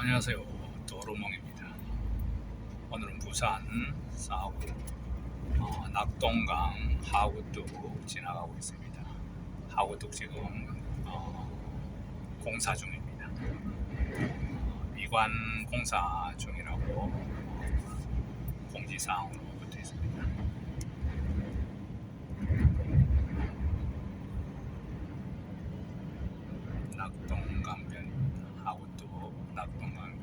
안녕하세요. 도로몽입니다. 오늘은 부산 사구 어, 낙동강 하구뚝 지나가고 있습니다. 하구뚝 지금 어, 공사 중입니다. 어, 미관 공사 중이라고 어, 공지사항으로 붙어 있습니다. 낙동강변 하구뚝 낙동강변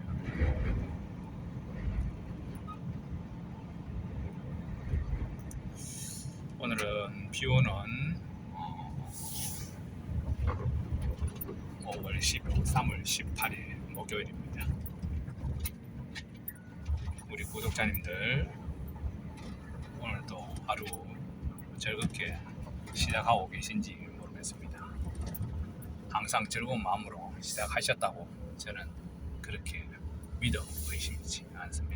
어, 5월 10, 3월 18일 목요일입니다. 우리 구독자님들 오늘도 하루 즐겁게 시작하고 계신지 모르겠습니다. 항상 즐거운 마음으로 시작하셨다고 저는 그렇게 믿어 의심치 않습니다.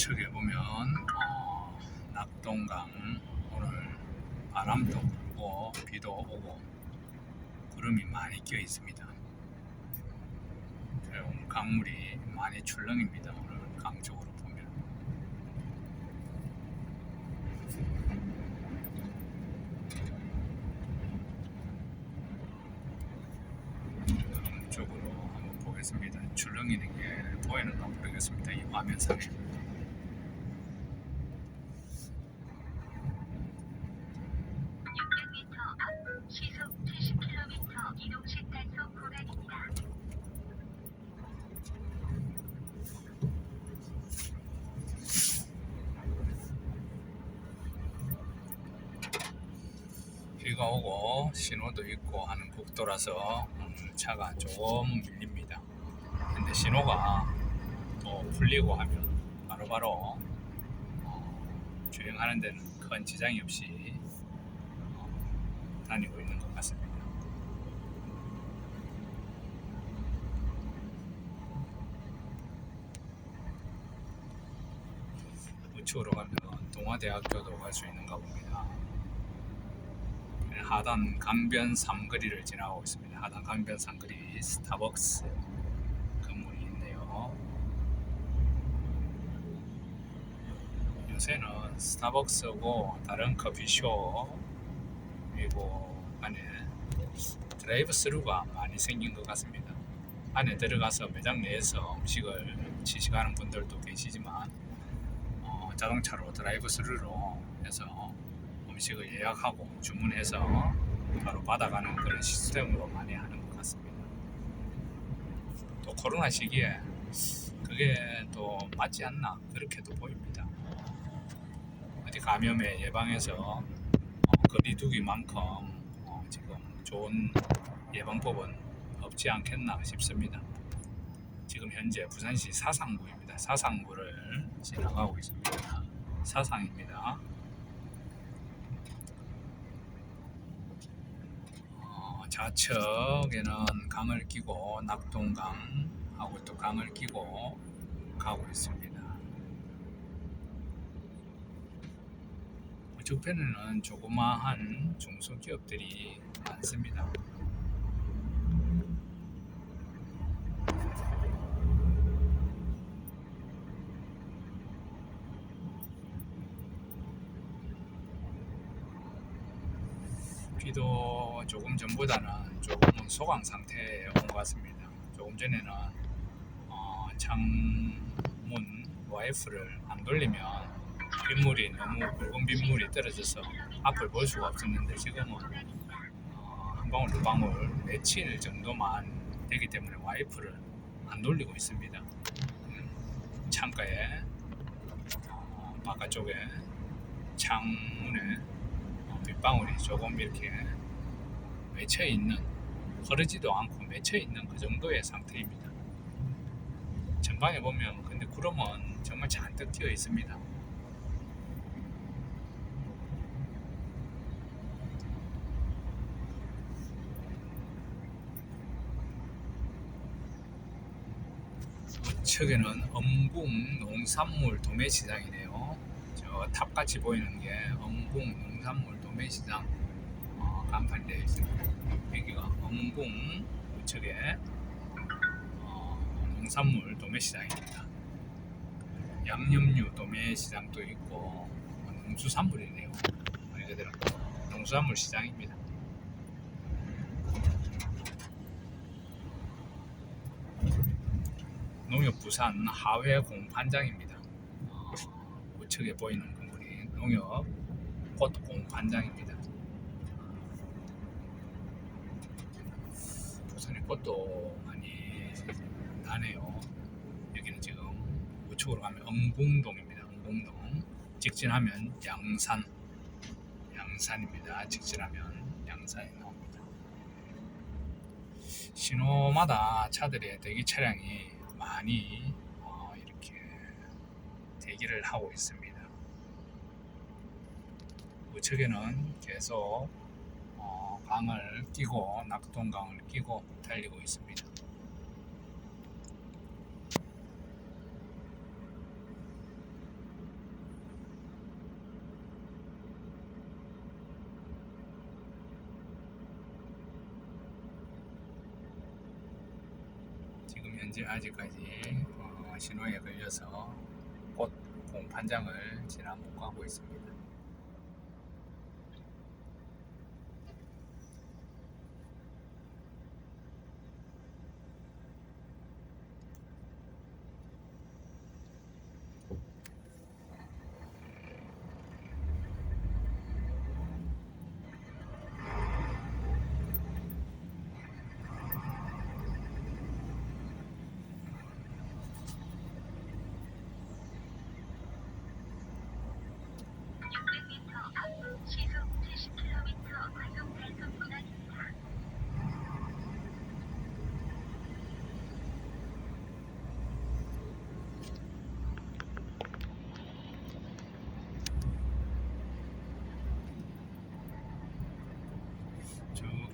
우측에 보면 어, 낙동강 오늘 바람도 불고 비도 오고 구름이 많이 껴 있습니다. 그래서 오늘 강물이 많이 출렁입니다. 오늘 강 쪽으로 보면 강 쪽으로 한번 보겠습니다. 출렁이는 게 보이는가 모르겠습니다. 이 화면상에. 앞 시속 70km 이동식 단속 구간입니다. 비가 신호도 있고 하는 국도라서 오늘 차가 조금 밀립니다. 근데 신호가 또 풀리고 하면 바로바로 어, 주행하는 데는 큰 지장이 없이 어, 다니고 있는 것 같습니다. 우측으로 가면 동아대학교도 갈 수 있는가 봅니다. 하단 강변 삼거리를 지나가고 있습니다. 하단 강변 삼거리 스타벅스 건물이 있네요. 요새는 스타벅스고 다른 커피숍 그리고 안에 드라이브 스루가 많이 생긴 것 같습니다. 안에 들어가서 매장 내에서 음식을 취식하는 분들도 계시지만 어, 자동차로 드라이브 스루로 해서 음식을 예약하고 주문해서 바로 받아가는 그런 시스템으로 많이 하는 것 같습니다. 또 코로나 시기에 그게 또 맞지 않나 그렇게도 보입니다. 어디 감염에 예방해서 어, 거리두기만큼 어, 지금 좋은 예방법은 없지 않겠나 싶습니다. 지금 현재 부산시 사상구입니다. 사상구를 지나가고 있습니다. 사상입니다. 어, 좌측에는 강을 끼고 낙동강하고 또 강을 끼고 가고 있습니다. 우측편에는 조그마한 중소기업들이 많습니다. 비도 조금 전보다는 조금은 소강 상태에 온 것 같습니다. 조금 전에는 어, 창문 와이프를 안 돌리면 빗물이 너무 붉은 빗물이 떨어져서 앞을 볼 수가 없었는데 지금은 어, 한 방울 두 방울 맺힐 정도만 되기 때문에 와이프를 안 돌리고 있습니다. 음, 창가에 어, 바깥쪽에 창문에 어, 빗방울이 조금 이렇게 맺혀 있는 흐르지도 않고 맺혀 있는 그 정도의 상태입니다. 전방에 보면 근데 구름은 정말 잔뜩 띄어 있습니다. 우측에는 엄궁 농산물 도매시장이네요. 저 탑같이 보이는 게 엄궁 농산물 도매시장 어, 간판이 되어 있습니다. 여기가 엄궁 우측에 어, 농산물 도매시장입니다. 양념류 도매시장도 있고 어, 농수산물이네요. 말 그대로 농수산물 시장입니다. 농협 부산 하회 공판장입니다. 어, 우측에 보이는 건물이 농협 꽃 공판장입니다. 부산에 꽃도 많이 나네요. 여기는 지금 우측으로 가면 엄궁동입니다. 엄궁동 직진하면 양산 양산입니다. 직진하면 양산이 나옵니다. 신호마다 차들의 대기 차량이 많이 어, 이렇게 대기를 하고 있습니다. 우측에는 계속 어, 강을 끼고 낙동강을 끼고 달리고 있습니다. 지금 현재 아직까지 어, 신호에 걸려서 꽃 공판장을 지나 못 가고 있습니다.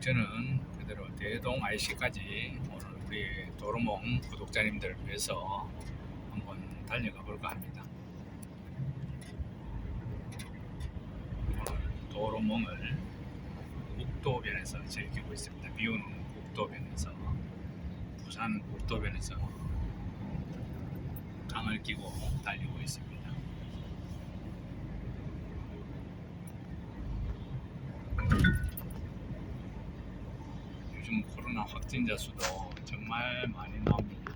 저는 그대로 대동 IC까지 오늘 우리 도로몽 구독자님들을 위해서 한번 달려가 볼까 합니다. 오늘 도로몽을 국도변에서 즐기고 있습니다. 비 오는 국도변에서 부산 국도변에서 강을 끼고 달리고 있습니다. 요즘 코로나 확진자 수도 정말 많이 나옵니다.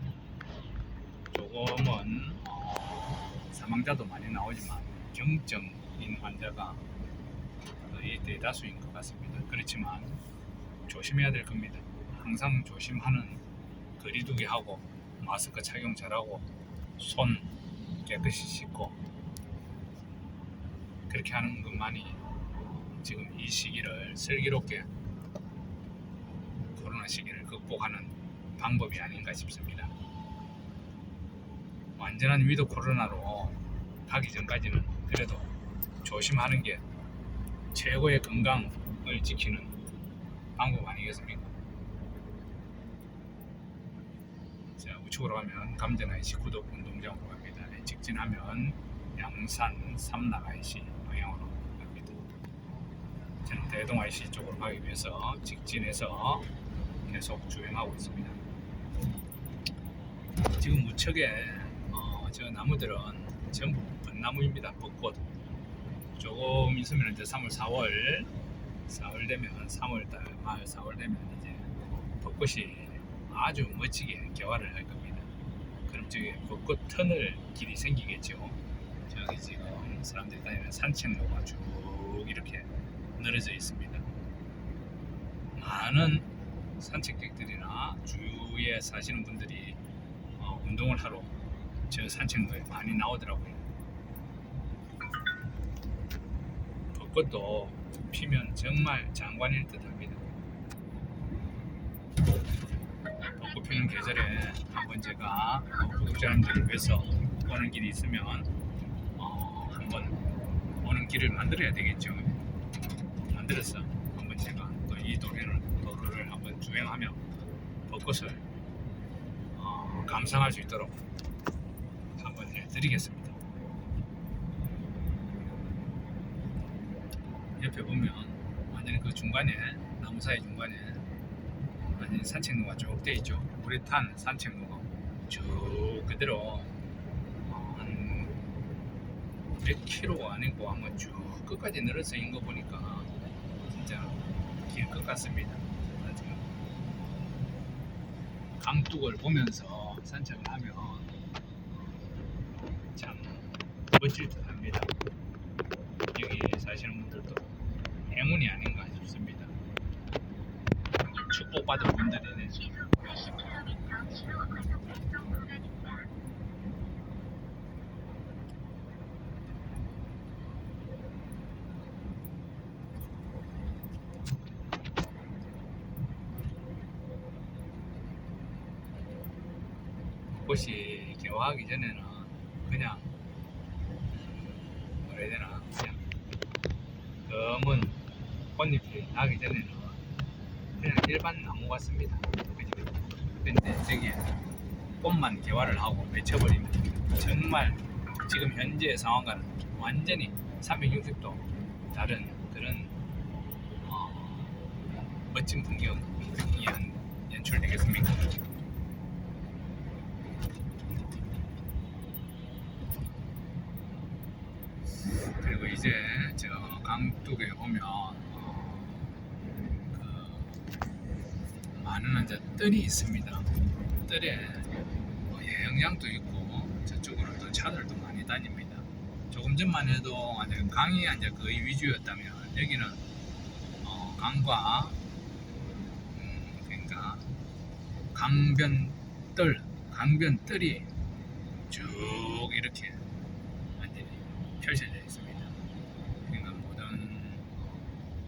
조금은 어, 사망자도 많이 나오지만 경증인 환자가 거의 대다수인 것 같습니다. 그렇지만 조심해야 될 겁니다. 항상 조심하는 거리두기 하고 마스크 착용 잘하고 손 깨끗이 씻고 그렇게 하는 것만이 지금 이 시기를 슬기롭게 코로나 시기를 극복하는 방법이 아닌가 싶습니다. 완전한 위드 코로나로 가기 전까지는 그래도 조심하는 게 최고의 건강을 지키는 방법 아니겠습니까? 자, 우측으로 가면 감전 IC 구독 운동장으로 갑니다. 네, 직진하면 양산 삼락 IC 방향으로 갑니다. 저는 대동 IC 쪽으로 가기 위해서 직진해서 계속 주행하고 있습니다. 지금 우측에 어, 저 나무들은 전부 벚나무입니다. 벚꽃. 조금 있으면 이제 3월, 4월, 4월 되면 3월달, 말 4월 되면 이제 벚꽃이 아주 멋지게 개화를 할 겁니다. 그럼 저기 벚꽃 터널 길이 생기겠죠. 저기 지금 사람들이 다니는 산책로가 쭉 이렇게 늘어져 있습니다. 많은 산책객들이나 주위에 사시는 분들이 어, 운동을 하러 저 산책로에 많이 나오더라고요. 벚꽃도 피면 정말 장관일 듯합니다. 꽃피는 계절에 한번 제가 어, 구독자님들을 위해서 오는 길이 있으면 어, 한번 오는 길을 만들어야 되겠죠. 만들어서 한번 제가 또 이 도로를, 도로를 한번 주행하며 벚꽃을 어, 감상할 수 있도록 한번 해드리겠습니다. 옆에 보면 완전히 그 중간에 나무 사이 중간에 완전히 산책로가 쭉 돼 있죠. 물에 탄 산책로가 쭉 그대로 어, 한 100km가 아니고 아마 쭉 끝까지 늘어서 있는 거 보니까 진짜 길 것 같습니다. 강둑을 보면서 산책을 하면 참 멋질 듯 합니다. 여기 사시는 분들도 행운이 아닌가 싶습니다. 축복받은 분들이네. 시속 80km 신호 과속 단속 구간입니다. 꽃이 개화하기 전에는 그냥 음, 뭐라 해야 되나 그냥 검은 꽃잎이 나기 전에는 그냥 일반 나무 같습니다. 근데 저기 꽃만 개화를 하고 맺혀버리면 정말 지금 현재 상황과는 완전히 360도 다른 그런 어, 멋진 풍경이 연- 연출되겠습니까? 그리고 이제 저 강둑에 보면 어, 그 많은 이제 뜰이 있습니다. 뜰에 뭐 해영양도 있고 저쪽으로 또 차들도 많이 다닙니다. 조금 전만 해도 완전 강이 이제 거의 위주였다면 여기는 어, 강과 음, 그러니까 강변 뜰, 강변 뜰이 쭉 이렇게 펼쳐져 있습니다. 그러니까 모든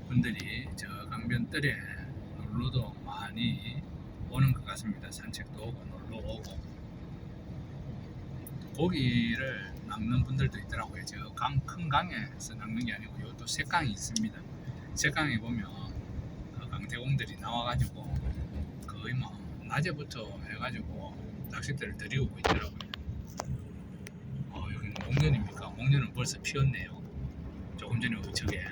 분들이 저 강변 뜰에 놀러도 많이 오는 것 같습니다. 산책도 오고 놀러 오고 고기를 낚는 분들도 있더라고요. 저 강 큰 강에서 낚는 게 아니고 요또 색강이 있습니다. 색강에 보면 그 강태공들이 나와가지고 거의 뭐 낮에부터 해가지고 낚싯대를 들이우고 있더라고요. 목련입니까? 목련은 벌써 피었네요. 조금 전에 저게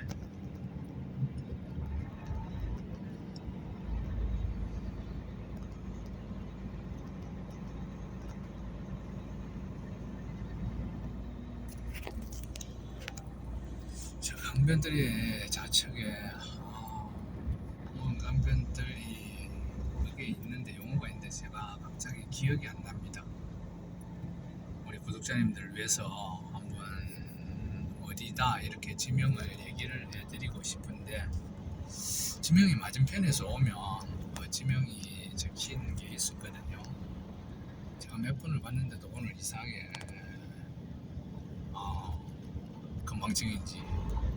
저 강변들이 좌측에 위해서 한번 어디다 이렇게 지명을 얘기를 해드리고 싶은데 지명이 맞은편에서 오면 그 지명이 적힌 게 있었거든요. 제가 몇 번을 봤는데도 오늘 이상하게 어, 건방증인지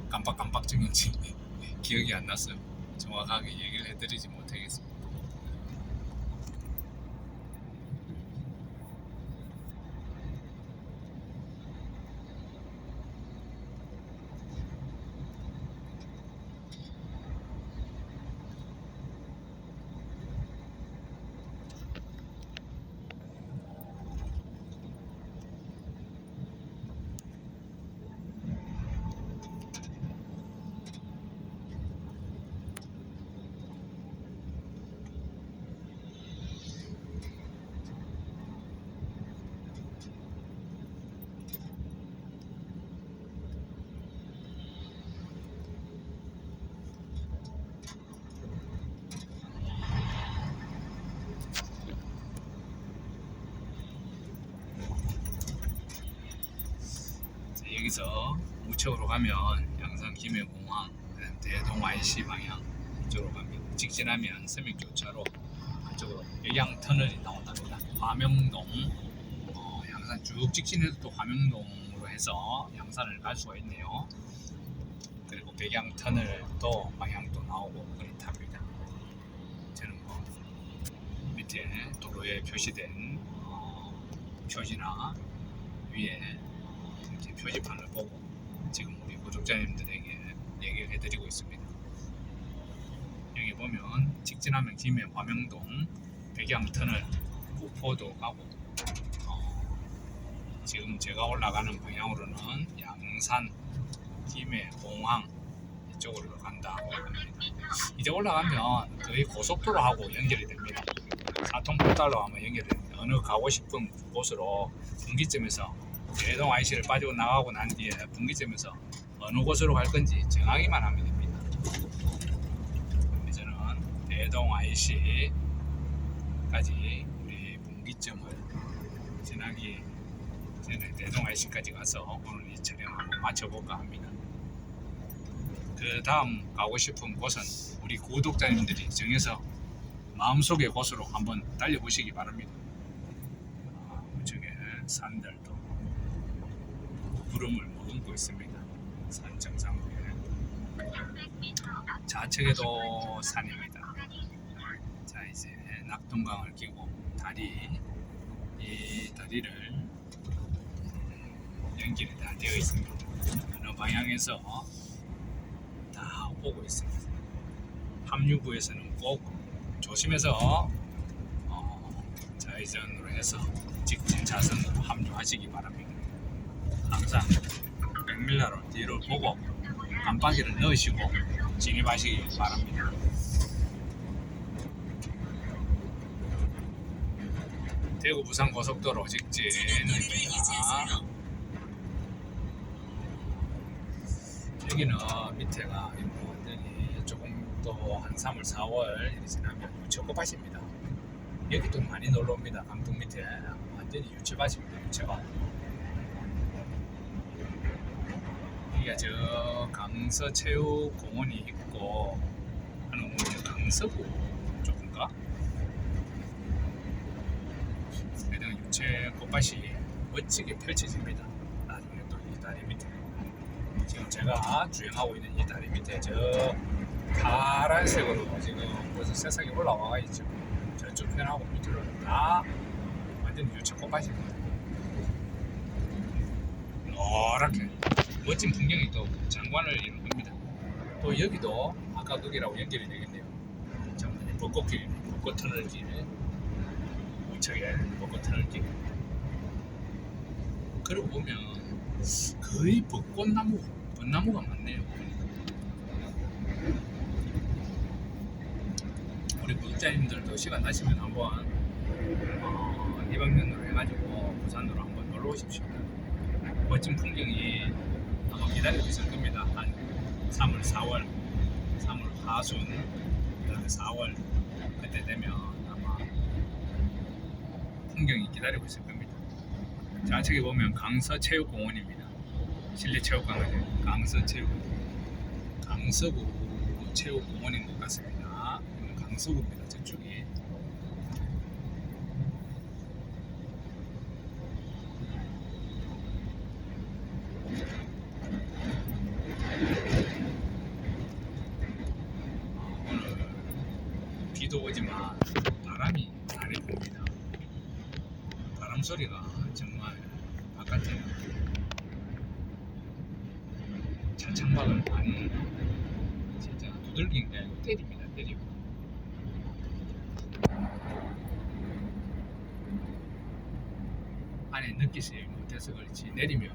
깜빡깜빡증인지 기억이 안 났어요. 정확하게 얘기를 해드리지 못하겠습니다. 여기서 우측으로 가면 양산 김해공항, 대동 YC 방향 이쪽으로 가면 직진하면 서민교차로 그쪽으로 여양 터널이 나온답니다. 화명동 어, 양산 쭉 직진해서 또 화명동으로 해서 양산을 갈 수가 있네요. 그리고 백양 터널도 방향도 나오고 그렇답니다. 저는 뭐 밑에 도로에 표시된 어, 표지나 위에 이제 표지판을 보고 지금 우리 구독자님들에게 얘기를 해드리고 있습니다. 여기 보면 직진하면 김해 화명동 백양터널 구포도 가고 어, 지금 제가 올라가는 방향으로는 양산 김해 공항 이쪽으로 간다고 합니다. 이제 올라가면 거의 고속도로하고 연결이 됩니다. 사통포탈로 하면 연결이 됩니다. 어느 가고 싶은 곳으로 분기점에서 대동 IC를 빠지고 나가고 난 뒤에 분기점에서 어느 곳으로 갈 건지 정하기만 하면 됩니다. 저는 대동 IC까지 우리 분기점을 지나기 전에 대동 IC까지 가서 오늘 이 촬영 한번 마쳐볼까 합니다. 그 다음 가고 싶은 곳은 우리 구독자님들이 정해서 마음속의 곳으로 한번 달려보시기 바랍니다. 아, 우측에 산들도 구름을 머금고 있습니다. 산 정상부에 300m 좌측에도 산입니다. 자 이제 낙동강을 끼고 다리 이 다리를 연결이 다 되어 있습니다. 어느 방향에서 다 오고 있습니다. 합류구에서는 꼭 조심해서 어, 좌회전으로 해서 직진 차선으로 합류하시기 바랍니다. 항상 백밀러로 뒤를 보고 깜빡이를 넣으시고 진입하시기 바랍니다. 대구 부산 고속도로 직진입니다. 여기는 밑에가 뭐 완전히 조금 또 한 3월, 4월 이렇게 지나면 유채꽃밭입니다. 여기도 많이 놀러 옵니다. 강동 밑에 완전히 유채밭입니다. 유채밭. 여기가 저 강서체육공원이 있고 하는 곳이 강서구 쪽인가? 그냥 유채 꽃밭이 멋지게 펼쳐집니다. 나중에 또 이 다리 밑에 지금 제가 주행하고 있는 이 다리 밑에 저 파란색으로 지금 벌써 새싹이 올라와 있죠. 저쪽 편하고 밑으로 다 완전 유채 꽃밭입니다. 노랗게 멋진 풍경이 또 장관을 이룬 겁니다. 또 여기도 아까 거기라고 연결이 되겠네요. 정말 벚꽃길, 벚꽃 터널길, 우측에 벚꽃 터널길. 그러고 보면 거의 벚꽃나무, 벚나무가 많네요. 우리 구독자님들도 시간 나시면 한번 어, 이 방면으로 해가지고 부산으로 한번 놀러 오십시오. 멋진 풍경이 아마 기다리고 있을 겁니다. 한 3월, 4월, 3월 하순, 그다음에 4월 그때 되면 아마 풍경이 기다리고 있을 겁니다. 좌측에 보면 강서체육공원입니다. 실내체육관은 강서체육, 강서구 체육공원인 것 같습니다. 강서구입니다. 저쪽이. 오늘 비도 오지만 바람이 많이 붑니다. 바람 소리가 정말 바깥에 찬창막을 많이 진짜 두들긴 게 아니고 때립니다. 때리고. 안에 느끼지 못해서 그렇지 내리면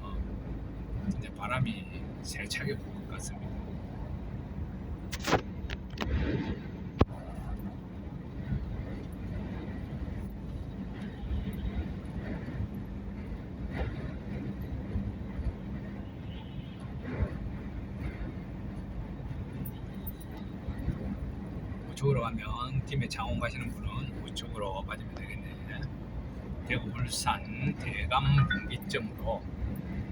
진짜 바람이 세차게 불것 같습니다. 우측으로 가면 팀에 장원 가시는 분은 우측으로 빠지면 되겠네. 대구 울산 대감 분기점으로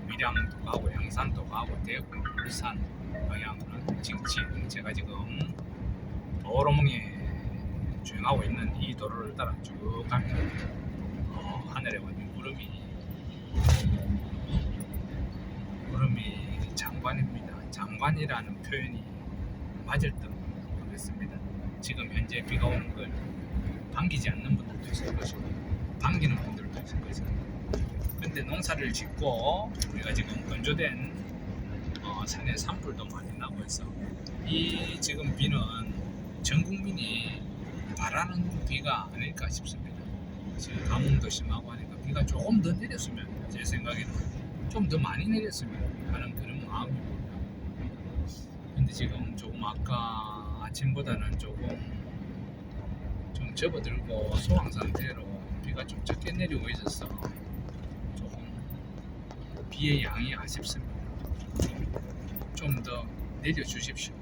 밀양도 가고 양산도 가고 대구 울산 방향으로는 직진 제가 지금 도로몽에 주행하고 있는 이 도로를 따라 쭉 가면 어, 하늘에 완전 구름이 구름이 장관입니다. 장관이라는 표현이 맞을 듯 모르겠습니다. 지금 현재 비가 오는 걸 반기지 않는 분들도 있을 것이고 반기는 분들도 있을 것이고 근데 농사를 짓고 우리가 지금 건조된 어, 산의 산불도 많이 나고 있어 이 지금 비는 전 국민이 바라는 비가 아닐까 싶습니다. 지금 가뭄도 심하고 하니까 비가 조금 더 내렸으면 제 생각에는 좀 더 많이 내렸으면 하는 그런 마음입니다. 근데 지금 조금 아까 아침보다는 조금 좀 접어들고 소강 상태로 비가 좀 적게 내리고 있어서 조금 비의 양이 아쉽습니다. 좀 더 내려주십시오.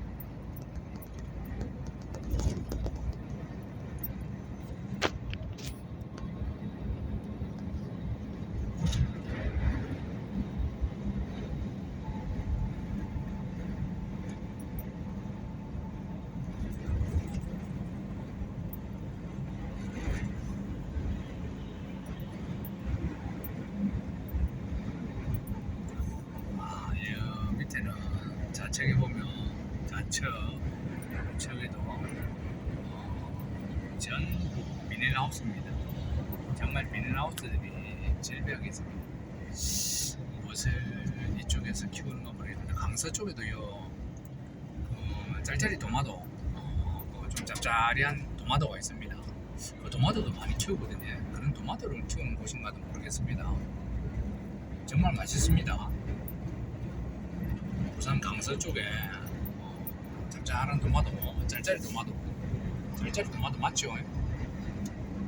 아, 이 어, 밑에는 좌측에 보면 좌측, 우측에도 어, 전부 비닐하우스입니다. 정말 비닐하우스들이 질병이 있습니다. 무엇을 이쪽에서 키우는가 모르겠는데 강서 쪽에도요 어, 짤짤이 도마도 어, 그 좀 짭짤한 도마도가 있습니다. 그 도마도도 많이 키우거든요. 그런 도마도를 키우는 곳인가도 모르겠습니다. 정말 맛있습니다. 부산 강서 쪽에 어, 짭짤한 도마도, 짤짤이 도마도, 짤짤이 도마도 맞죠?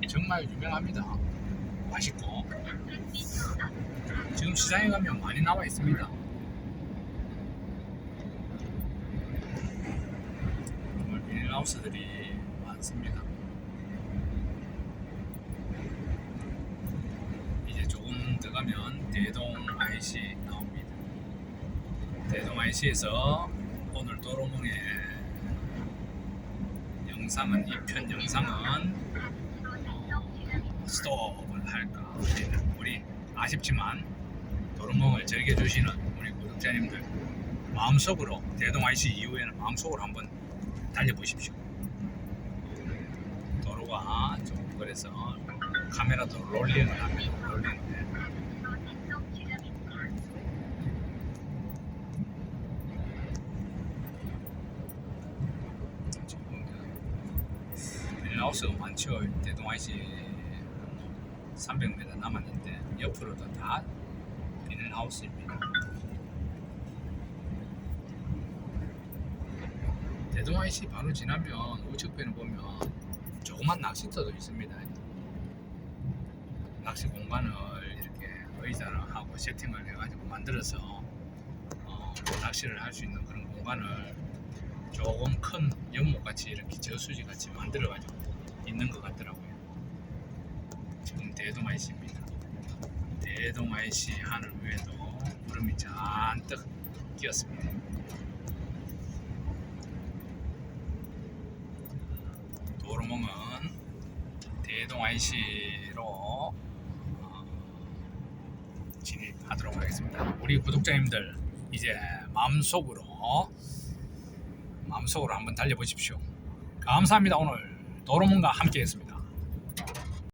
정말 유명합니다. 맛있고 지금 시장에 가면 많이 나와 있습니다. 정말 비닐하우스들이 많습니다. 이제 조금 더 가면 대동 IC 나옵니다. 대동 IC에서 오늘 도로몽의 영상은 이 편 영상은 우리는 우리 아쉽지만 도로몽을 즐겨주시는 우리 구독자님들 마음속으로 대동 IC 이후에는 마음속으로 한번 달려보십시오. 도로가 좀 그래서 카메라도 롤링을. 롤링을. 지금 빌라우스가 많죠. 대동 IC 300m 남았는데 옆으로도 다 비닐하우스입니다. 대동 IC 바로 지나면 우측편에 보면 조그만 낚시터도 있습니다. 낚시 공간을 이렇게 의자를 하고 세팅을 해가지고 만들어서 어, 낚시를 할 수 있는 그런 공간을 조금 큰 연못같이 이렇게 저수지 같이 만들어가지고 있는 것 같더라고요. 대동 IC입니다. 대동 IC 하늘 위에도 구름이 잔뜩 끼었습니다. 도로몽은 대동 IC로 어, 진입하도록 하겠습니다. 우리 구독자님들 이제 마음속으로 마음속으로 한번 달려보십시오. 감사합니다. 오늘 도로몽과 함께했습니다.